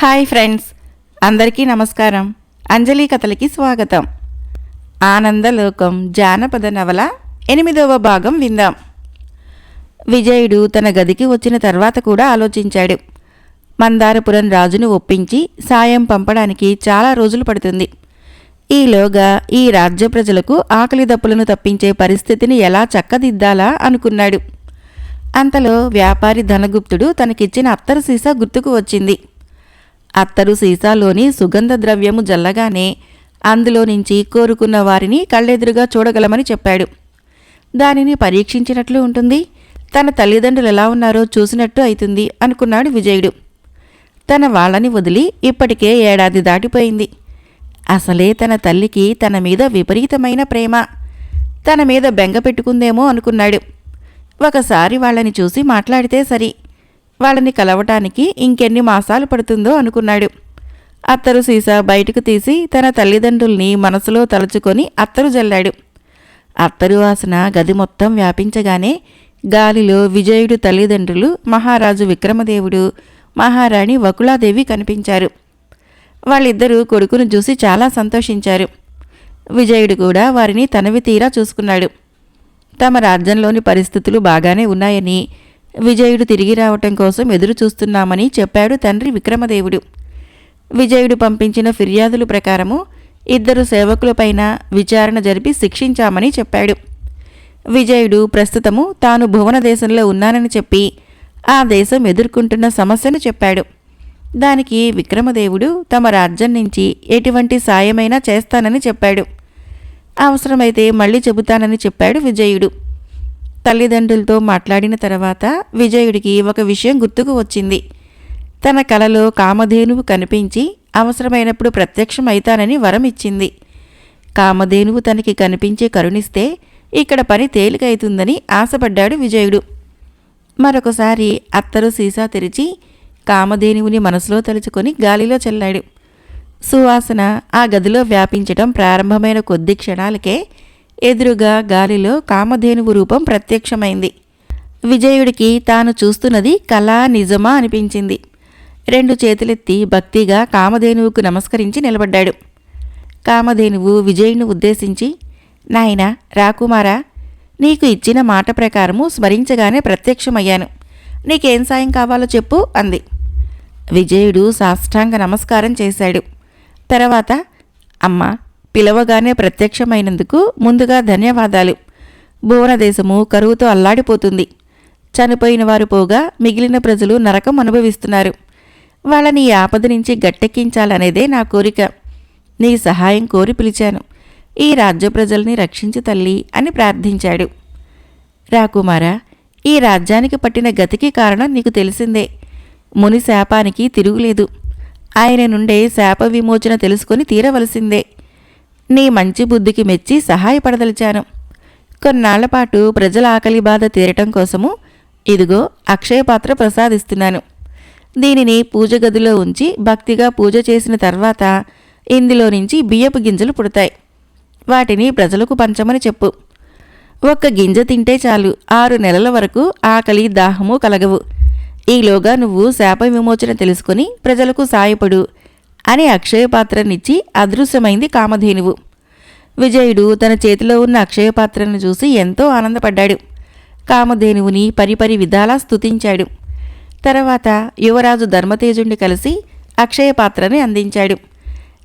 Hi friends అందరికీ నమస్కారం. అంజలి కథలకి స్వాగతం. ఆనందలోకం జానపద నవల ఎనిమిదవ భాగం విందాం. విజయుడు తన గదికి వచ్చిన తర్వాత కూడా ఆలోచించాడు. మందారపురం రాజును ఒప్పించి సాయం పంపడానికి చాలా రోజులు పడుతుంది. ఈలోగా ఈ రాజ్య ప్రజలకు ఆకలి దప్పులను తప్పించే పరిస్థితిని ఎలా చక్కదిద్దాలా అనుకున్నాడు. అంతలో వ్యాపారి ధనగుప్తుడు తనకిచ్చిన అత్తర సీసా గుర్తుకు వచ్చింది. అత్తరు సీసాలోని సుగంధ ద్రవ్యము జల్లగానే అందులో నుంచి కోరుకున్న వారిని కళ్ళెదురుగా చూడగలమని చెప్పాడు. దానిని పరీక్షించినట్లు ఉంటుంది. తన తల్లిదండ్రులు ఎలా ఉన్నారో చూసినట్టు అవుతుంది అనుకున్నాడు విజయుడు. తన వాళ్ళని వదిలి ఇప్పటికే ఏడాది దాటిపోయింది. అసలే తన తల్లికి తన మీద విపరీతమైన ప్రేమ. తన మీద బెంగ పెట్టుకుందేమో అనుకున్నాడు. ఒకసారి వాళ్ళని చూసి మాట్లాడితే సరి. వాళ్ళని కలవటానికి ఇంకెన్ని మాసాలు పడుతుందో అనుకున్నాడు. అత్తరు సీసా బయటకు తీసి తన తల్లిదండ్రుల్ని మనసులో తలుచుకొని అత్తరు జల్లాడు. అత్తరు వాసన గది మొత్తం వ్యాపించగానే గాలిలో విజయుడు తల్లిదండ్రులు మహారాజు విక్రమదేవుడు మహారాణి వకులాదేవి కనిపించారు. వాళ్ళిద్దరూ కొడుకును చూసి చాలా సంతోషించారు. విజయుడు కూడా వారిని తనవి తీరా చూసుకున్నాడు. తమ రాజ్యంలోని పరిస్థితులు బాగానే ఉన్నాయని విజయుడు తిరిగి రావటం కోసం ఎదురు చూస్తున్నామని చెప్పాడు తండ్రి విక్రమదేవుడు. విజయుడు పంపించిన ఫిర్యాదుల ప్రకారము ఇద్దరు సేవకులపైన విచారణ జరిపి శిక్షించామని చెప్పాడు. విజయుడు ప్రస్తుతము తాను భువన దేశంలో ఉన్నానని చెప్పి ఆ దేశం ఎదుర్కొంటున్న సమస్యను చెప్పాడు. దానికి విక్రమదేవుడు తమ రాజ్యం నుంచి ఎటువంటి సాయమైనా చేస్తానని చెప్పాడు. అవసరమైతే మళ్ళీ చెబుతానని చెప్పాడు విజయుడు. తల్లిదండ్రులతో మాట్లాడిన తర్వాత విజయుడికి ఒక విషయం గుర్తుకు వచ్చింది. తన కలలో కామధేనువు కనిపించి అవసరమైనప్పుడు ప్రత్యక్షమైతానని వరం ఇచ్చింది కామధేనువు తనకి కనిపించి కరుణిస్తే ఇక్కడ పని తేలికైతుందని ఆశపడ్డాడు విజయుడు. మరొకసారి అత్తరు సీసా తెరిచి కామధేనువుని మనసులో తలుచుకొని గాలిలో చల్లాడు. సువాసన ఆ గదిలో వ్యాపించటం ప్రారంభమైన కొద్ది క్షణాలకే ఎదురుగా గాలిలో కామధేనువు రూపం ప్రత్యక్షమైంది. విజయుడికి తాను చూస్తున్నది కళా నిజమా అనిపించింది. రెండు చేతులెత్తి భక్తిగా కామధేనువుకు నమస్కరించి నిలబడ్డాడు. కామధేనువు విజయుని ఉద్దేశించి నాయన రాకుమారా నీకు ఇచ్చిన మాట ప్రకారము స్మరించగానే ప్రత్యక్షమయ్యాను. నీకేం సాయం కావాలో చెప్పు అంది. విజయుడు సాష్టాంగ నమస్కారం చేశాడు. తర్వాత అమ్మ పిలవగానే ప్రత్యక్షమైనందుకు ముందుగా ధన్యవాదాలు. భువనదేశము కరువుతో అల్లాడిపోతుంది. చనిపోయిన వారు పోగా మిగిలిన ప్రజలు నరకం అనుభవిస్తున్నారు. వాళ్ళని ఈ ఆపద నుంచి గట్టెక్కించాలనేదే నా కోరిక. నీ సహాయం కోరి పిలిచాను. ఈ రాజ్య ప్రజల్ని రక్షించు తల్లి అని ప్రార్థించాడు. రాకుమారా ఈ రాజ్యానికి పట్టిన గతికి కారణం నీకు తెలిసిందే. ముని శాపానికి తిరుగులేదు. ఆయన నుండే శాప విమోచన తెలుసుకొని తీరవలసిందే. నీ మంచి బుద్ధికి మెచ్చి సహాయపడదలిచాను. కొన్నాళ్ళ పాటు ప్రజల ఆకలి బాధ తీరటం కోసము ఇదిగో అక్షయపాత్ర ప్రసాదిస్తున్నాను. దీనిని పూజ గదిలో ఉంచి భక్తిగా పూజ చేసిన తర్వాత ఇందులో నుంచి బియ్యపు గింజలు పుడతాయి. వాటిని ప్రజలకు పంచమని చెప్పు. ఒక్క గింజ తింటే చాలు ఆరు నెలల వరకు ఆకలి దాహము కలగవు. ఈలోగా నువ్వు శాప విమోచన తెలుసుకొని ప్రజలకు సాయపడు. అని అక్షయపాత్రనిచ్చి అదృశ్యమైంది కామధేనువు. విజయుడు తన చేతిలో ఉన్న అక్షయపాత్రను చూసి ఎంతో ఆనందపడ్డాడు. కామధేనువుని పరిపరి విధాలా స్తుతించాడు. తర్వాత యువరాజు ధర్మతేజుణ్ణి కలిసి అక్షయపాత్రని అందించాడు.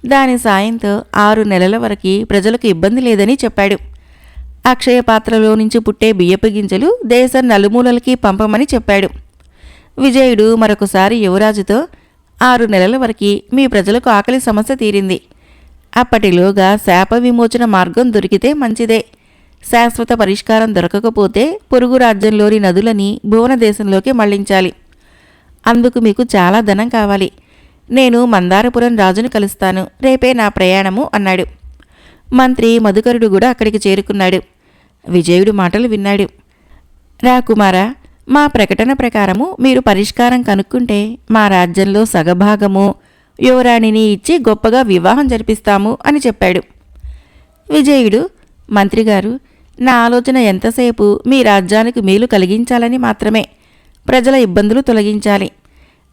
దాని సాయంతో ఆరు నెలల వరకు ప్రజలకు ఇబ్బంది లేదని చెప్పాడు. అక్షయ పాత్రలో నుంచి పుట్టే బియ్యపు గింజలు దేశం నలుమూలలకి పంపమని చెప్పాడు. విజయుడు మరొకసారి యువరాజుతో ఆరు నెలల వరకు మీ ప్రజలకు ఆకలి సమస్య తీరింది. అప్పటిలోగా శాప విమోచన మార్గం దొరికితే మంచిదే. శాశ్వత పరిష్కారం దొరకకపోతే పొరుగు రాజ్యంలోని నదులని భువన దేశంలోకి మళ్ళించాలి. అందుకు మీకు చాలా ధనం కావాలి. నేను మందారపురం రాజును కలుస్తాను. రేపే నా ప్రయాణము అన్నాడు. మంత్రి మధుకరుడు కూడా అక్కడికి చేరుకున్నాడు. విజయుడు మాటలు విన్నాడు. రా కుమారా మా ప్రకటన ప్రకారము మీరు పరిష్కారం కనుక్కుంటే మా రాజ్యంలో సగభాగము యువరాణిని ఇచ్చి గొప్పగా వివాహం జరిపిస్తాము అని చెప్పాడు. విజయుడు మంత్రిగారు నా ఆలోచన ఎంతసేపు మీ రాజ్యానికి మేలు కలిగించాలని మాత్రమే ప్రజల ఇబ్బందులు తొలగించాలి.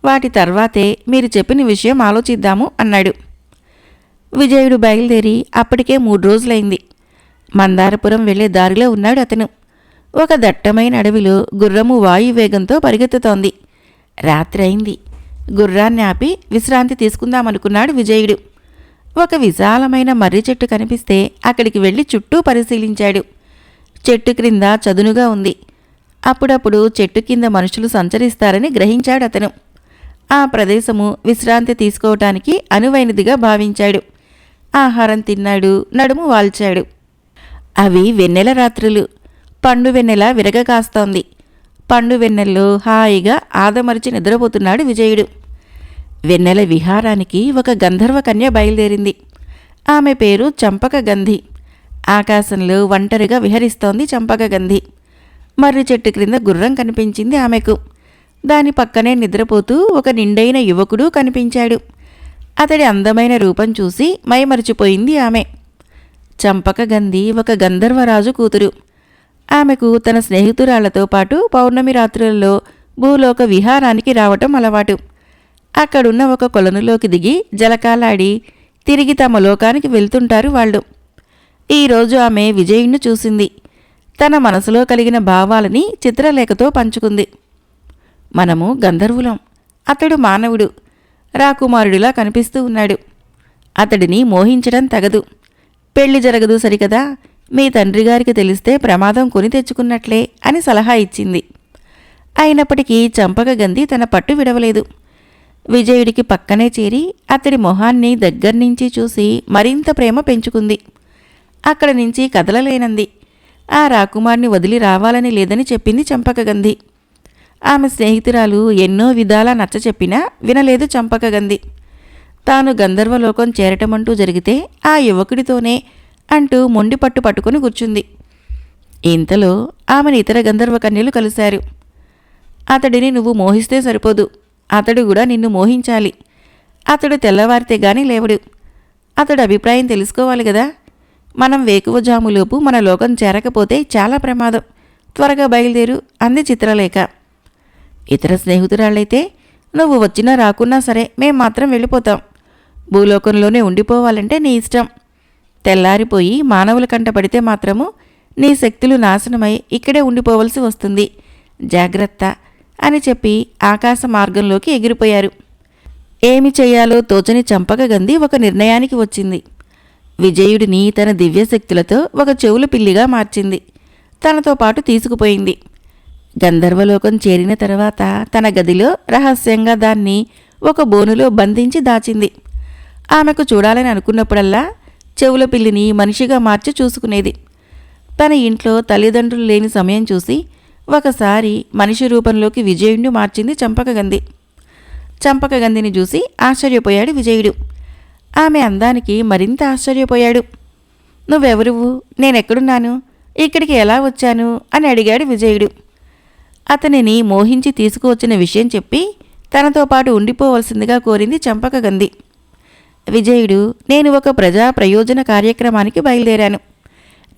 వాటి తర్వాతే మీరు చెప్పిన విషయం ఆలోచిద్దాము అన్నాడు. విజయుడు బయలుదేరి అప్పటికే మూడు రోజులైంది. మందారపురం వెళ్ళే దారిలో ఉన్నాడు అతను. ఒక దట్టమైన అడవిలో గుర్రము వాయువేగంతో పరిగెత్తుతోంది. రాత్రి అయింది. గుర్రాన్ని ఆపి విశ్రాంతి తీసుకుందామనుకున్నాడు విజయుడు. ఒక విశాలమైన మర్రి చెట్టు కనిపిస్తే అక్కడికి వెళ్ళి చుట్టూ పరిశీలించాడు. చెట్టు క్రింద చదునుగా ఉంది. అప్పుడప్పుడు చెట్టు కింద మనుషులు సంచరిస్తారని గ్రహించాడు అతను. ఆ ప్రదేశము విశ్రాంతి తీసుకోవటానికి అనువైనదిగా భావించాడు. ఆహారం తిన్నాడు నడుము వాల్చాడు. అవి వెన్నెల రాత్రులు. పండు వెన్నెల విరగ కాస్తోంది. పండు వెన్నెల్లో హాయిగా ఆదమరిచి నిద్రపోతున్నాడు విజయుడు. వెన్నెల విహారానికి ఒక గంధర్వ కన్య బయలుదేరింది. ఆమె పేరు చంపక గంధి. ఆకాశంలో ఒంటరిగా విహరిస్తోంది చంపక గంధి. మర్రి చెట్టు క్రింద గుర్రం కనిపించింది ఆమెకు. దాని పక్కనే నిద్రపోతూ ఒక నిండైన యువకుడు కనిపించాడు. అతడి అందమైన రూపం చూసి మైమరిచిపోయింది ఆమె. చంపక గంధి ఒక గంధర్వరాజు కూతురు. ఆమెకు తన స్నేహితురాళ్ళతో పాటు పౌర్ణమి రాత్రులలో భూలోక విహారానికి రావటం అలవాటు. అక్కడున్న ఒక కొలనులోకి దిగి జలకాలాడి తిరిగి తమ లోకానికి వెళ్తుంటారు వాళ్ళు. ఈరోజు ఆమె విజయుణ్ణి చూసింది. తన మనసులో కలిగిన భావాలని చిత్రలేఖతో పంచుకుంది. మనము గంధర్వులం. అతడు మానవుడు. రాకుమారుడిలా కనిపిస్తూ ఉన్నాడు. అతడిని మోహించడం తగదు. పెళ్ళి జరగదు సరికదా? మీ తండ్రి గారికి తెలిస్తే ప్రమాదం కొని తెచ్చుకున్నట్లే అని సలహా ఇచ్చింది. అయినప్పటికీ చంపక గంధి తన పట్టు విడవలేదు. విజయుడికి పక్కనే చేరి అతడి మొహాన్ని దగ్గర్నుంచి చూసి మరింత ప్రేమ పెంచుకుంది. అక్కడ నుంచి కదలలేనంది. ఆ రాకుమార్ని వదిలి రావాలని లేదని చెప్పింది చంపకగంధి ఆమె స్నేహితురాలు ఎన్నో విధాలా నచ్చచెప్పినా వినలేదు చంపకగంధి తాను గంధర్వలోకం చేరటమంటూ జరిగితే ఆ యువకుడితోనే అంటూ మొండి పట్టు పట్టుకుని కూర్చుంది. ఇంతలో ఆమెను ఇతర గంధర్వ కన్యలు కలిశారు. అతడిని నువ్వు మోహిస్తే సరిపోదు. అతడు కూడా నిన్ను మోహించాలి. అతడు తెల్లవారితే గాని లేవడు. అతడు అభిప్రాయం తెలుసుకోవాలి కదా మనం వేకువజాములోపు మన లోకం చేరకపోతే చాలా ప్రమాదం. త్వరగా బయలుదేరు అంది చిత్రలేఖ. ఇతర స్నేహితురాళ్ళైతే నువ్వు వచ్చినా రాకున్నా సరే మేం మాత్రం వెళ్ళిపోతాం. భూలోకంలోనే ఉండిపోవాలంటే నీ ఇష్టం. తెల్లారిపోయి మానవుల కంట పడితే మాత్రము నీ శక్తులు నాశనమై ఇక్కడే ఉండిపోవలసి వస్తుంది. జాగ్రత్త అని చెప్పి ఆకాశ మార్గంలోకి ఎగిరిపోయారు. ఏమి చేయాలో తోచని చంపకగంది ఒక నిర్ణయానికి వచ్చింది. విజయుడిని తన దివ్యశక్తులతో ఒక చెవుల పిల్లిగా మార్చింది. తనతో పాటు తీసుకుపోయింది. గంధర్వలోకం చేరిన తర్వాత తన గదిలో రహస్యంగా దాన్ని ఒక బోనులో బంధించి దాచింది. ఆమెకు చూడాలని అనుకున్నప్పుడల్లా చెవుల పిల్లిని మనిషిగా మార్చి చూసుకునేది. తన ఇంట్లో తల్లిదండ్రులు లేని సమయం చూసి ఒకసారి మనిషి రూపంలోకి విజయుడిని మార్చింది చంపకగంది చంపకగందిని చూసి ఆశ్చర్యపోయాడు విజయుడు. ఆమె అందానికి మరింత ఆశ్చర్యపోయాడు. నువ్వెవరువు? నేనెక్కడున్నాను? ఇక్కడికి ఎలా వచ్చాను? అని అడిగాడు విజయుడు. అతనిని మోహించి తీసుకువచ్చిన విషయం చెప్పి తనతో పాటు ఉండిపోవలసిందిగా కోరింది చంపకగంది విజయుడు నేను ఒక ప్రజా ప్రయోజన కార్యక్రమానికి బయలుదేరాను.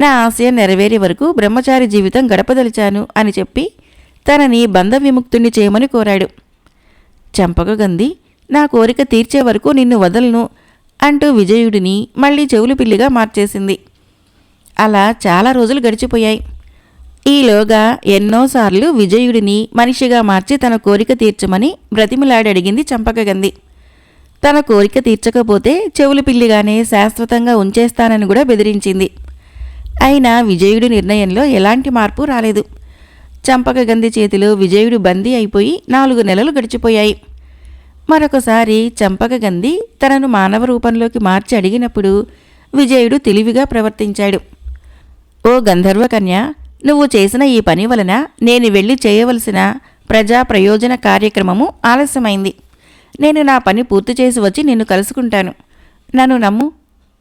నా ఆశయం నెరవేరే వరకు బ్రహ్మచారి జీవితం గడపదలిచాను అని చెప్పి తనని బంధ విముక్తుణ్ణి చేయమని కోరాడు. చంపకగంధి నా కోరిక తీర్చే వరకు నిన్ను వదలను అంటూ విజయుడిని మళ్ళీ చెవులు పిల్లిగా మార్చేసింది. అలా చాలా రోజులు గడిచిపోయాయి. ఈలోగా ఎన్నోసార్లు విజయుడిని మనిషిగా మార్చి తన కోరిక తీర్చమని బ్రతిమిలాడి అడిగింది చంపకగంది తన కోరిక తీర్చకపోతే చెవులు పిల్లిగానే శాశ్వతంగా ఉంచేస్తానని కూడా బెదిరించింది. అయినా విజయుడి నిర్ణయంలో ఎలాంటి మార్పు రాలేదు. చంపక గంధి చేతిలో విజయుడు బందీ అయిపోయి నాలుగు నెలలు గడిచిపోయాయి. మరొకసారి చంపక గంధి తనను మానవ రూపంలోకి మార్చి అడిగినప్పుడు విజయుడు తెలివిగా ప్రవర్తించాడు. ఓ గంధర్వకన్య నువ్వు చేసిన ఈ పని వలన నేను వెళ్ళి చేయవలసిన ప్రజా ప్రయోజన కార్యక్రమము ఆలస్యమైంది. నేను నా పని పూర్తి చేసి వచ్చి నిన్ను కలుసుకుంటాను. నన్ను నమ్ము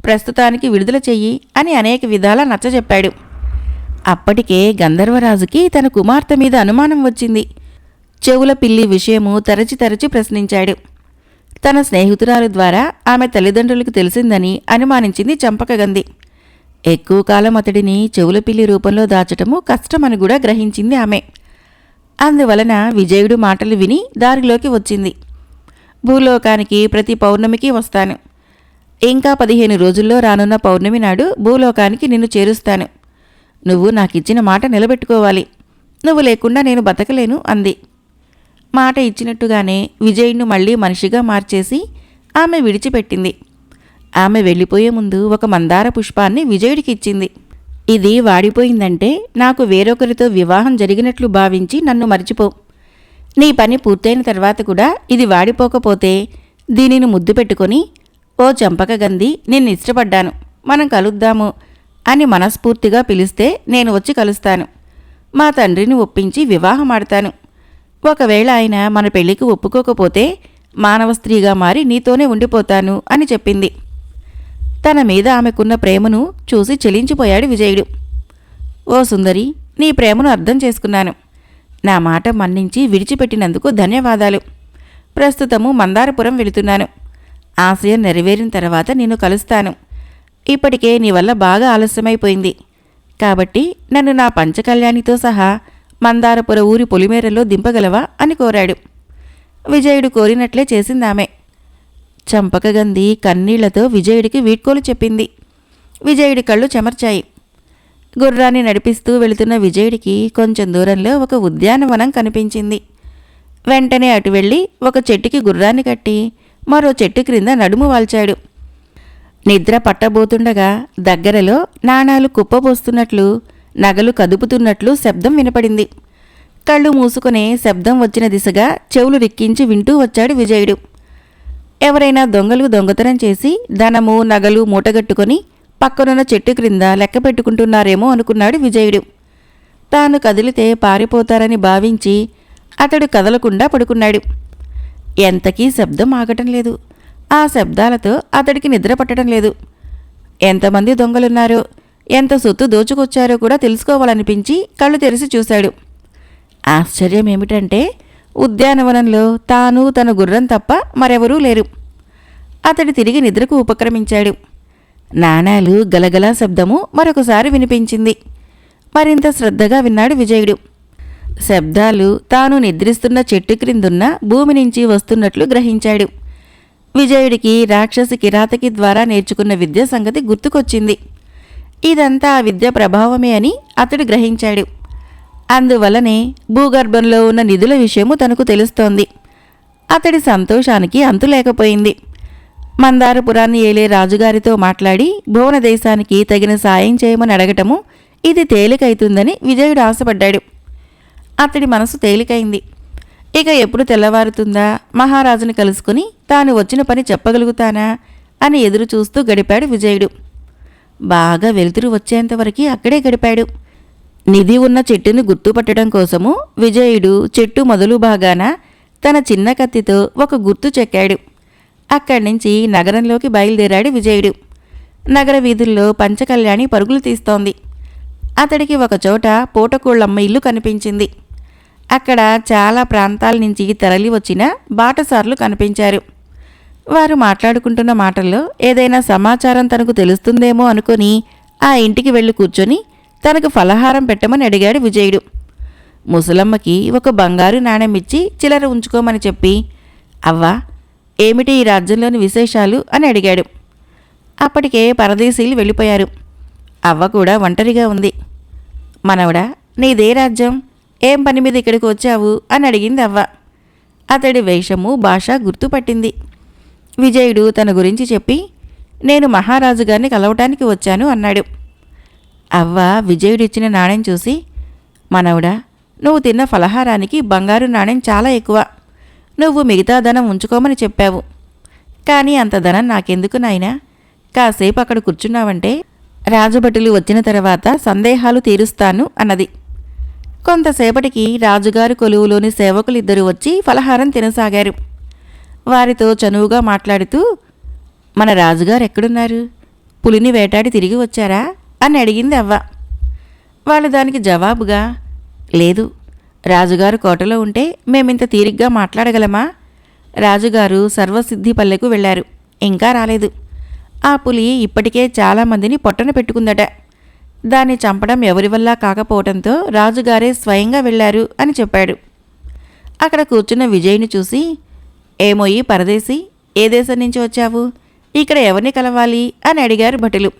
ప్రస్తుతానికి విడుదల చెయ్యి అని అనేక విధాలా నచ్చజెప్పాడు. అప్పటికే గంధర్వరాజుకి తన కుమార్తె మీద అనుమానం వచ్చింది. చెవుల పిల్లి విషయము తరచి తరచి ప్రశ్నించాడు. తన స్నేహితురాలు ద్వారా ఆమె తల్లిదండ్రులకు తెలిసిందని అనుమానించింది చంపకగంది ఎక్కువ కాలం అతడిని చెవుల పిల్లి రూపంలో దాచటము కష్టమని కూడా గ్రహించింది ఆమె. అందువలన విజయుడు మాటలు విని దారిలోకి వచ్చింది. భూలోకానికి ప్రతి పౌర్ణమికి వస్తాను. ఇంకా పదిహేను రోజుల్లో రానున్న పౌర్ణమి నాడు భూలోకానికి నిన్ను చేరుస్తాను. నువ్వు నాకిచ్చిన మాట నిలబెట్టుకోవాలి. నువ్వు లేకుండా నేను బతకలేను అంది. మాట ఇచ్చినట్టుగానే విజయ్ను మళ్ళీ మనిషిగా మార్చేసి ఆమె విడిచిపెట్టింది. ఆమె వెళ్ళిపోయే ముందు ఒక మందార పుష్పాన్ని విజయుడికి ఇచ్చింది. ఇది వాడిపోయిందంటే నాకు వేరొకరితో వివాహం జరిగినట్లు భావించి నన్ను మర్చిపో. నీ పని పూర్తయిన తర్వాత కూడా ఇది వాడిపోకపోతే దీనిని ముద్దు పెట్టుకొని ఓ చంపక గంది నిన్ను ఇష్టపడ్డాను. మనం కలుద్దాము అని మనస్ఫూర్తిగా పిలిస్తే నేను వచ్చి కలుస్తాను. మా తండ్రిని ఒప్పించి వివాహం ఆడతాను ఒకవేళ ఆయన మన పెళ్ళికి ఒప్పుకోకపోతే మానవ స్త్రీగా మారి నీతోనే ఉండిపోతాను అని చెప్పింది. తన మీద ఆమెకున్న ప్రేమను చూసి చెలించిపోయాడు విజయుడు. ఓ సుందరి నీ ప్రేమను అర్థం చేసుకున్నాను. నా మాట మన్నించి విడిచిపెట్టినందుకు ధన్యవాదాలు. ప్రస్తుతము మందారపురం వెళుతున్నాను. ఆశయం నెరవేరిన తర్వాత నిన్ను కలుస్తాను. ఇప్పటికే నీ వల్ల బాగా ఆలస్యమైపోయింది. కాబట్టి నన్ను నా పంచకళ్యాణితో సహా మందారపుర ఊరి పొలిమేరలో దింపగలవా అని కోరాడు. విజయుడు కోరినట్లే చేసిందామె. చంపకగంది కన్నీళ్ళతో విజయుడికి వీడ్కోలు చెప్పింది. విజయుడి కళ్ళు చెమర్చాయి. గుర్రాన్ని నడిపిస్తూ వెళుతున్న విజయుడికి కొంచెం దూరంలో ఒక ఉద్యానవనం కనిపించింది. వెంటనే అటు వెళ్ళి ఒక చెట్టుకి గుర్రాన్ని కట్టి మరో చెట్టు క్రింద నడుము వాల్చాడు. నిద్ర పట్టబోతుండగా దగ్గరలో నాణాలు కుప్పబోస్తున్నట్లు నగలు కదుపుతున్నట్లు శబ్దం వినపడింది. కళ్ళు మూసుకునే శబ్దం వచ్చిన దిశగా చెవులు రిక్కించి వింటూ వచ్చాడు విజయుడు. ఎవరైనా దొంగలు దొంగతనం చేసి ధనము నగలు మూటగట్టుకొని పక్కనున్న చెట్టు క్రింద లెక్క పెట్టుకుంటున్నారేమో అనుకున్నాడు విజయుడు. తాను కదిలితే పారిపోతారని భావించి అతడు కదలకుండా పడుకున్నాడు. ఎంతకీ శబ్దం ఆగటం లేదు. ఆ శబ్దాలతో అతడికి నిద్ర పట్టడం లేదు. ఎంతమంది దొంగలున్నారో ఎంత సొత్తు దోచుకొచ్చారో కూడా తెలుసుకోవాలనిపించి కళ్ళు తెరిచి చూశాడు. ఆశ్చర్యం ఏమిటంటే ఉద్యానవనంలో తాను తన గుర్రం తప్ప మరెవరూ లేరు. అతడు తిరిగి నిద్రకు ఉపక్రమించాడు. నాణాలు గలగలా శబ్దము మరొకసారి వినిపించింది. మరింత శ్రద్ధగా విన్నాడు విజయుడు. శబ్దాలు తాను నిద్రిస్తున్న చెట్టు క్రిందున్న భూమి నుంచి వస్తున్నట్లు గ్రహించాడు. విజయుడికి రాక్షసి కిరాతకి ద్వారా నేర్చుకున్న విద్య సంగతి గుర్తుకొచ్చింది. ఇదంతా ఆ విద్య ప్రభావమే అని అతడు గ్రహించాడు. అందువలనే భూగర్భంలో ఉన్న నిధుల విషయము తనకు తెలుస్తోంది. అతడి సంతోషానికి అంతు లేకపోయింది మందారపురాన్ని ఏలే రాజుగారితో మాట్లాడి భువన దేశానికి తగిన సాయం చేయమని అడగటము ఇది తేలికైతుందని విజయుడు ఆశపడ్డాడు. అతడి మనసు తేలికైంది. ఇక ఎప్పుడు తెల్లవారుతుందా? మహారాజుని కలుసుకుని తాను వచ్చిన పని చెప్పగలుగుతానా? అని ఎదురు చూస్తూ గడిపాడు విజయుడు. బాగా వెలుతురు వచ్చేంతవరకు అక్కడే గడిపాడు. నిధి ఉన్న చెట్టును గుర్తుపట్టడం కోసము విజయుడు చెట్టు మొదలు భాగాన తన చిన్న కత్తితో ఒక గుర్తు చెక్కాడు. అక్కడి నుంచి నగరంలోకి బయలుదేరాడు విజయుడు. నగర వీధుల్లో పంచకళ్యాణి పరుగులు తీస్తోంది. అతడికి ఒకచోట పూటకోళ్ళమ్మ ఇల్లు కనిపించింది. అక్కడ చాలా ప్రాంతాల నుంచి తరలి వచ్చిన బాటసార్లు కనిపించారు. వారు మాట్లాడుకుంటున్న మాటల్లో ఏదైనా సమాచారం తనకు తెలుస్తుందేమో అనుకొని ఆ ఇంటికి వెళ్ళి కూర్చొని తనకు ఫలహారం పెట్టమని అడిగాడు విజయుడు. ముసలమ్మకి ఒక బంగారు నాణెం ఇచ్చి చిల్లర ఉంచుకోమని చెప్పి అవ్వా ఏమిటి ఈ రాజ్యంలోని విశేషాలు అని అడిగాడు. అప్పటికే పరదేశీలు వెళ్ళిపోయారు. అవ్వ కూడా ఒంటరిగా ఉంది. మనవడా నీదే రాజ్యం? ఏం పని మీద ఇక్కడికి వచ్చావు? అని అడిగింది అవ్వ. అతడి వేషము భాష గుర్తుపట్టింది. విజయుడు తన గురించి చెప్పి నేను మహారాజు గారిని కలవటానికి వచ్చాను అన్నాడు. అవ్వ విజయుడిచ్చిన నాణెం చూసి మనవడా నువ్వు తిన్న ఫలహారానికి బంగారు నాణెం చాలా ఎక్కువ. నువ్వు మిగతా ధనం ఉంచుకోమని చెప్పావు. కానీ అంత ధనం నాకెందుకు నాయనా? కాసేపు అక్కడ కూర్చున్నావంటే రాజభటులు వచ్చిన తర్వాత సందేహాలు తీరుస్తాను అన్నది. కొంతసేపటికి రాజుగారి కొలువులోని సేవకులిద్దరూ వచ్చి ఫలహారం తినసాగారు. వారితో చనువుగా మాట్లాడుతూ మన రాజుగారు ఎక్కడున్నారు? పులిని వేటాడి తిరిగి వచ్చారా? అని అడిగింది అవ్వ. వాళ్ళు దానికి జవాబుగా లేదు రాజుగారు కోటలో ఉంటే మేమింత తీరిగ్గా మాట్లాడగలమా? రాజుగారు సర్వసిద్ధి పల్లెకు వెళ్ళారు. ఇంకా రాలేదు. ఆ పులి ఇప్పటికే చాలామందిని పొట్టన పెట్టుకుందట. దాన్ని చంపడం ఎవరి వల్ల కాకపోవడంతో రాజుగారే స్వయంగా వెళ్ళారు అని చెప్పాడు. అక్కడ కూర్చున్న విజయ్ని చూసి ఏమోయి పరదేశి ఏ దేశం నుంచి వచ్చావు? ఇక్కడ ఎవరిని కలవాలి? అని అడిగారు భటులు.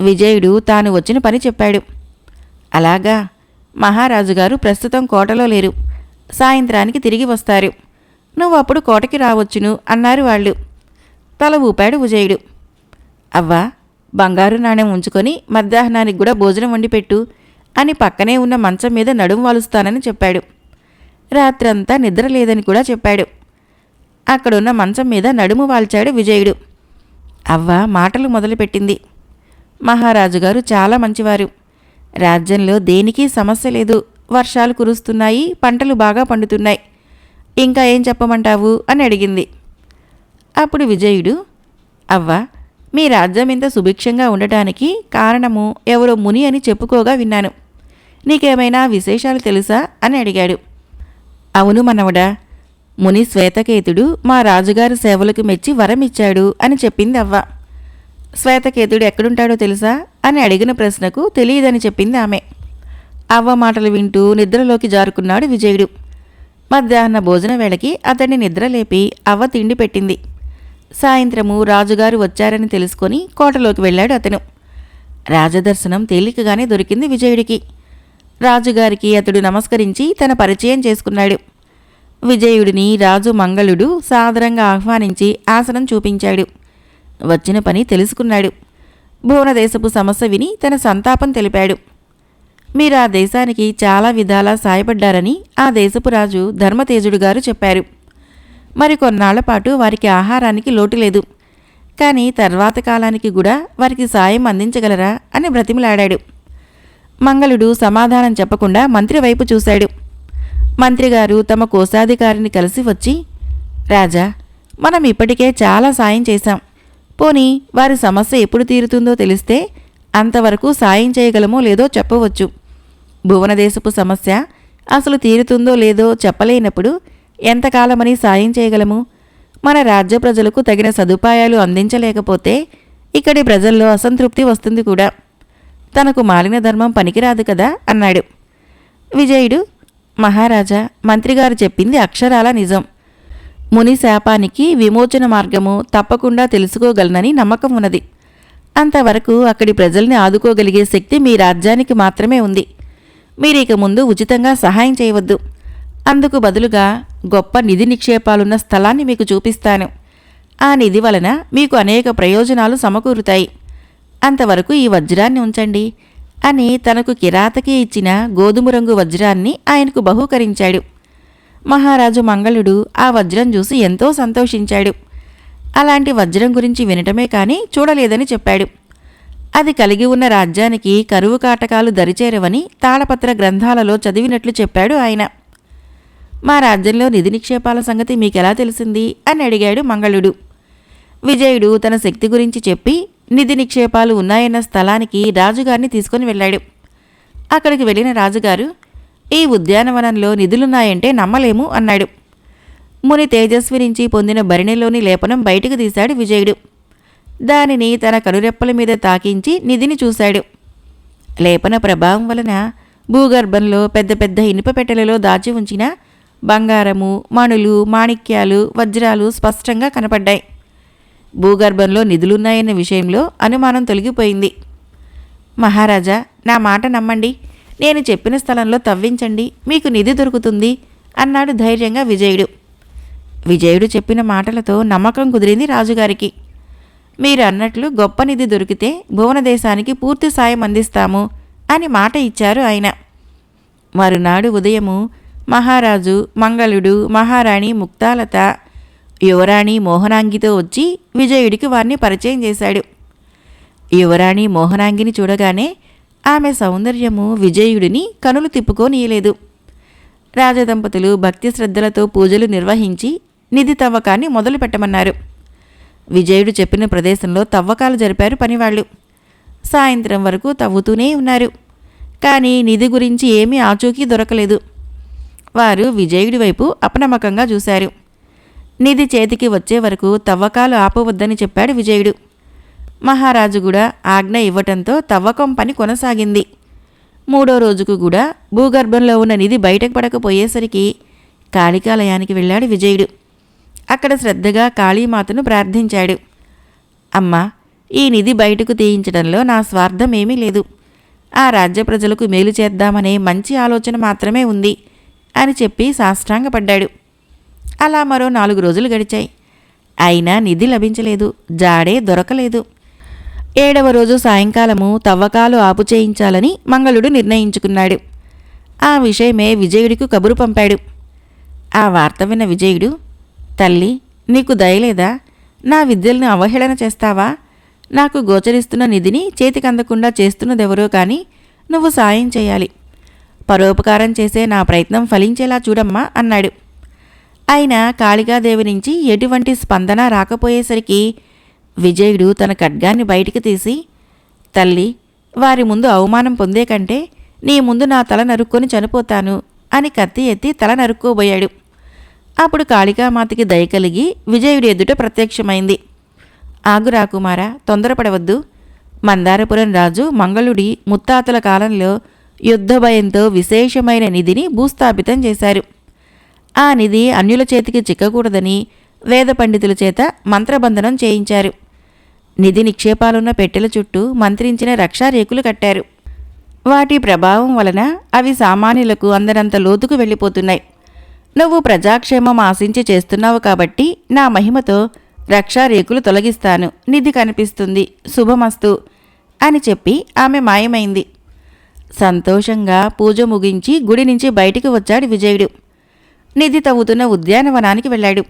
విజయుడు తాను వచ్చిన పని చెప్పాడు. అలాగా మహారాజు గారు ప్రస్తుతం కోటలో లేరు. సాయంత్రానికి తిరిగి వస్తారు. నువ్వు అప్పుడు కోటకి రావచ్చును అన్నారు వాళ్ళు. తల ఊపాడు విజయుడు. అవ్వా బంగారు నాణ్యం ఉంచుకొని మధ్యాహ్నానికి కూడా భోజనం వండిపెట్టు అని పక్కనే ఉన్న మంచం మీద నడుము వాలుస్తానని చెప్పాడు. రాత్రంతా నిద్ర లేదని కూడా చెప్పాడు. అక్కడున్న మంచం మీద నడుము వాల్చాడు విజయుడు. అవ్వ మాటలు మొదలుపెట్టింది. మహారాజు గారు చాలా మంచివారు. రాజ్యంలో దేనికి సమస్య లేదు. వర్షాలు కురుస్తున్నాయి పంటలు బాగా పండుతున్నాయి. ఇంకా ఏం చెప్పమంటావు? అని అడిగింది. అప్పుడు విజయుడు అవ్వ మీ రాజ్యం ఇంత సుభిక్షంగా ఉండటానికి కారణము ఎవరో ముని అని చెప్పుకోగా విన్నాను. నీకేమైనా విశేషాలు తెలుసా? అని అడిగాడు. అవును మనవడా ముని శ్వేతకేతుడు మా రాజుగారి సేవలకు మెచ్చి వరం ఇచ్చాడు అని చెప్పింది అవ్వ. శ్వేతకేతుడు ఎక్కడుంటాడో తెలుసా? అని అడిగిన ప్రశ్నకు తెలియదని చెప్పింది ఆమె. అవ్వ మాటలు వింటూ నిద్రలోకి జారుకున్నాడు విజయుడు. మధ్యాహ్న భోజన వేళకి అతన్ని నిద్రలేపి అవ్వ తిండి పెట్టింది. సాయంత్రము రాజుగారు వచ్చారని తెలుసుకొని కోటలోకి వెళ్ళాడు అతను. రాజదర్శనం తేలికగానే దొరికింది విజయుడికి. రాజుగారికి అతడు నమస్కరించి తన పరిచయం చేసుకున్నాడు. విజయుడిని రాజు మంగళుడు సాదరంగా ఆహ్వానించి ఆసనం చూపించాడు. వచ్చిన పని తెలుసుకున్నాడు. భువనదేశపు సమస్య విని తన సంతాపం తెలిపాడు. మీరు ఆ దేశానికి చాలా విధాలా సాయపడ్డారని ఆ దేశపు రాజు ధర్మతేజుడు గారు చెప్పారు. మరి కొన్నాళ్ళ పాటు వారికి ఆహారానికి లోటు లేదు. కానీ తర్వాత కాలానికి కూడా వారికి సాయం అందించగలరా అని బ్రతిమలాడాడు. మంగళుడు సమాధానం చెప్పకుండా మంత్రి వైపు చూశాడు. మంత్రిగారు తమ కోశాధికారిని కలిసి వచ్చి రాజా మనం ఇప్పటికే చాలా సాయం చేశాం. పోనీ వారి సమస్య ఎప్పుడు తీరుతుందో తెలిస్తే అంతవరకు సాయం చేయగలమో లేదో చెప్పవచ్చు. భువనదేశపు సమస్య అసలు తీరుతుందో లేదో చెప్పలేనప్పుడు ఎంతకాలమని సాయం చేయగలము? మన రాజ్య ప్రజలకు తగిన సదుపాయాలు అందించలేకపోతే ఇక్కడి ప్రజల్లో అసంతృప్తి వస్తుంది కూడా. తనకు మాలిన ధర్మం పనికిరాదు కదా అన్నాడు. విజయుడు మహారాజా మంత్రిగారు చెప్పింది అక్షరాల నిజం. ముని శాపానికి విమోచన మార్గము తప్పకుండా తెలుసుకోగలనని నమ్మకం ఉన్నది. అంతవరకు అక్కడి ప్రజల్ని ఆదుకోగలిగే శక్తి మీ రాజ్యానికి మాత్రమే ఉంది. మీరిక ముందు ఉచితంగా సహాయం చేయవద్దు. అందుకు బదులుగా గొప్ప నిధి నిక్షేపాలున్న స్థలాన్ని మీకు చూపిస్తాను. ఆ నిధి వలన మీకు అనేక ప్రయోజనాలు సమకూరుతాయి. అంతవరకు ఈ వజ్రాన్ని ఉంచండి అని తనకు కిరాతకి ఇచ్చిన గోధుమ రంగు వజ్రాన్ని ఆయనకు బహూకరించాడు. మహారాజు మంగళుడు ఆ వజ్రం చూసి ఎంతో సంతోషించాడు. అలాంటి వజ్రం గురించి వినటమే కానీ చూడలేదని చెప్పాడు. అది కలిగి ఉన్న రాజ్యానికి కరువు కాటకాలు దరిచేరవని తాళపత్ర గ్రంథాలలో చదివినట్లు చెప్పాడు ఆయన. మా రాజ్యంలో నిధి నిక్షేపాల సంగతి మీకెలా తెలిసింది? అని అడిగాడు మంగళుడు. విజయుడు తన శక్తి గురించి చెప్పి నిధి నిక్షేపాలు ఉన్నాయన్న స్థలానికి రాజుగారిని తీసుకొని వెళ్ళాడు. అక్కడికి వెళ్ళిన రాజుగారు ఈ ఉద్యానవనంలో నిధులున్నాయంటే నమ్మలేము అన్నాడు. ముని తేజస్వి నుంచి పొందిన భరిణిలోని లేపనం బయటకు తీశాడు విజయుడు. దానిని తన కనురెప్పల మీద తాకించి నిధిని చూశాడు. లేపన ప్రభావం వలన భూగర్భంలో పెద్ద పెద్ద ఇనుప పెట్టెలలో దాచి ఉంచిన బంగారము మణులు మాణిక్యాలు వజ్రాలు స్పష్టంగా కనపడ్డాయి. భూగర్భంలో నిధులున్నాయన్న విషయంలో అనుమానం తొలగిపోయింది. మహారాజా నా మాట నమ్మండి. నేను చెప్పిన స్థలంలో తవ్వించండి మీకు నిధి దొరుకుతుంది అన్నాడు ధైర్యంగా విజయుడు. విజయుడు చెప్పిన మాటలతో నమ్మకం కుదిరింది రాజుగారికి. మీరు అన్నట్లు గొప్ప నిధి దొరికితే భువనదేశానికి పూర్తి సాయం అందిస్తాము అని మాట ఇచ్చారు ఆయన. మరునాడు ఉదయము మహారాజు మంగళుడు మహారాణి ముక్తాలత యువరాణి మోహనాంగితో వచ్చి విజయుడికి వారిని పరిచయం చేశాడు. యువరాణి మోహనాంగిని చూడగానే ఆమె సౌందర్యము విజయుడిని కనులు తిప్పుకోనీయలేదు. రాజదంపతులు భక్తి శ్రద్ధలతో పూజలు నిర్వహించి నిధి తవ్వకాన్ని మొదలు పెట్టమన్నారు. విజయుడు చెప్పిన ప్రదేశంలో తవ్వకాలు జరిపారు పనివాళ్ళు సాయంత్రం వరకు తవ్వుతూనే ఉన్నారు. కానీ నిధి గురించి ఏమీ ఆచూకీ దొరకలేదు. వారు విజయుడి వైపు అపనమ్మకంగా చూశారు. నిధి చేతికి వచ్చే వరకు తవ్వకాలు ఆపవద్దని చెప్పాడు విజయుడు. మహారాజు కూడా ఆజ్ఞ ఇవ్వటంతో తవ్వకం పని కొనసాగింది. మూడో రోజుకు కూడా భూగర్భంలో ఉన్న నిధి బయటకు పడకపోయేసరికి కాళికాలయానికి వెళ్ళాడు విజయుడు. అక్కడ శ్రద్ధగా కాళీమాతను ప్రార్థించాడు. అమ్మా ఈ నిధి బయటకు తీయించడంలో నా స్వార్థం ఏమీ లేదు. ఆ రాజ్య ప్రజలకు మేలు చేద్దామనే మంచి ఆలోచన మాత్రమే ఉంది అని చెప్పి సాష్టాంగపడ్డాడు. అలా మరో నాలుగు రోజులు గడిచాయి. అయినా నిధి లభించలేదు జాడే దొరకలేదు. ఏడవ రోజు సాయంకాలము తవ్వకాలు ఆపు చేయించాలని మంగళుడు నిర్ణయించుకున్నాడు. ఆ విషయమే విజయుడికి కబురు పంపాడు. ఆ వార్త విన్న విజయుడు తల్లి నీకు దయలేదా నా విద్యలను అవహేళన చేస్తావా? నాకు గోచరిస్తున్న నిధిని చేతికందకుండా చేస్తున్నదెవరో కానీ నువ్వు సాయం చేయాలి. పరోపకారం చేసే నా ప్రయత్నం ఫలించేలా చూడమ్మా అన్నాడు. అయినా కాళికాదేవి నుంచి ఎటువంటి స్పందన రాకపోయేసరికి విజయుడు తన ఖడ్గాన్ని బయటికి తీసి తల్లి వారి ముందు అవమానం పొందే కంటే నీ ముందు నా తల నరుక్కొని చనిపోతాను అని కత్తి ఎత్తి తల నరుక్కోబోయాడు. అప్పుడు కాళికామాతకి దయ కలిగి విజయుడి ఎదుట ప్రత్యక్షమైంది. ఆగు రాకుమారా తొందరపడవద్దు. మందారపురం రాజు మంగళుడి ముత్తాతల కాలంలో యుద్ధ భయంతో విశేషమైన నిధిని భూస్థాపితం చేశారు. ఆ నిధి అన్యుల చేతికి చిక్కకూడదని వేద పండితుల చేత మంత్రబంధనం చేయించారు. నిధి నిక్షేపాలున్న పెట్టెల చుట్టూ మంత్రించిన రక్షారేకులు కట్టారు. వాటి ప్రభావం వలన అవి సామాన్యులకు అందరంత లోతుకు వెళ్ళిపోతున్నాయి. నువ్వు ప్రజాక్షేమం ఆశించి చేస్తున్నావు కాబట్టి నా మహిమతో రక్షారేకులు తొలగిస్తాను. నిధి కనిపిస్తుంది. శుభమస్తు అని చెప్పి ఆమె మాయమైంది. సంతోషంగా పూజ ముగించి గుడి నుంచి బయటికి వచ్చాడు విజయుడు. నిధి తవ్వుతున్న ఉద్యానవనానికి వెళ్ళాడు.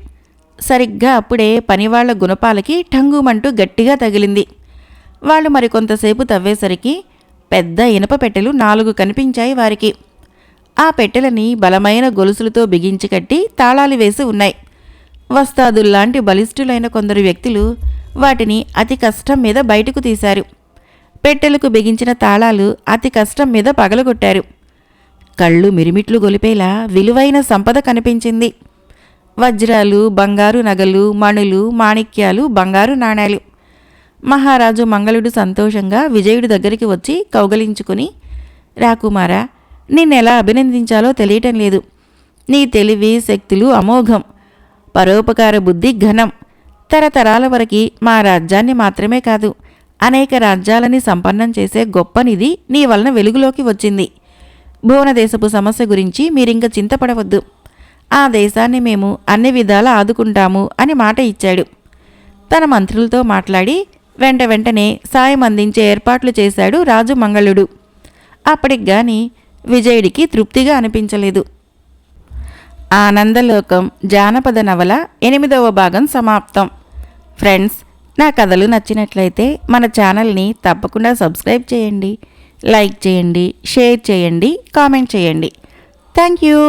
సరిగ్గా అప్పుడే పనివాళ్ళ గుణపాలకి ఠంగుమంటూ గట్టిగా తగిలింది. వాళ్ళు మరికొంతసేపు తవ్వేసరికి పెద్ద ఇనప పెట్టెలు నాలుగు కనిపించాయి వారికి. ఆ పెట్టెలని బలమైన గొలుసులతో బిగించి కట్టి తాళాలు వేసి ఉన్నాయి. వస్తాదుల్లాంటి బలిష్ఠులైన కొందరు వ్యక్తులు వాటిని అతి కష్టం మీద బయటకు తీశారు. పెట్టెలకు బిగించిన తాళాలు అతి కష్టం మీద పగలగొట్టారు. కళ్ళు మిరిమిట్లు గొలిపేలా విలువైన సంపద కనిపించింది. వజ్రాలు బంగారు నగలు మణులు మాణిక్యాలు బంగారు నాణేలు. మహారాజు మంగళుడు సంతోషంగా విజయుడి దగ్గరికి వచ్చి కౌగలించుకుని రాకుమారా నిన్నెలా అభినందించాలో తెలియటం లేదు. నీ తెలివి శక్తులు అమోఘం. పరోపకార బుద్ధి ఘనం. తరతరాల వరకు మా రాజ్యాన్ని మాత్రమే కాదు అనేక రాజ్యాలని సంపన్నం చేసే గొప్ప నిధి నీ వలన వెలుగులోకి వచ్చింది. భువనదేశపు సమస్య గురించి మీరింక చింతపడవద్దు. ఆ దేశాన్ని మేము అన్ని విధాలా ఆదుకుంటాము అని మాట ఇచ్చాడు. తన మంత్రులతో మాట్లాడి వెంట వెంటనే సాయం అందించే ఏర్పాట్లు చేశాడు రాజు మంగళుడు. అప్పటికి గాని విజయుడికి తృప్తిగా అనిపించలేదు. ఆనందలోకం జానపద నవల ఎనిమిదవ భాగం సమాప్తం. ఫ్రెండ్స్ నా కథలు నచ్చినట్లయితే మన ఛానల్ని తప్పకుండా సబ్స్క్రైబ్ చేయండి లైక్ చేయండి షేర్ చేయండి కామెంట్ చేయండి. Thank you!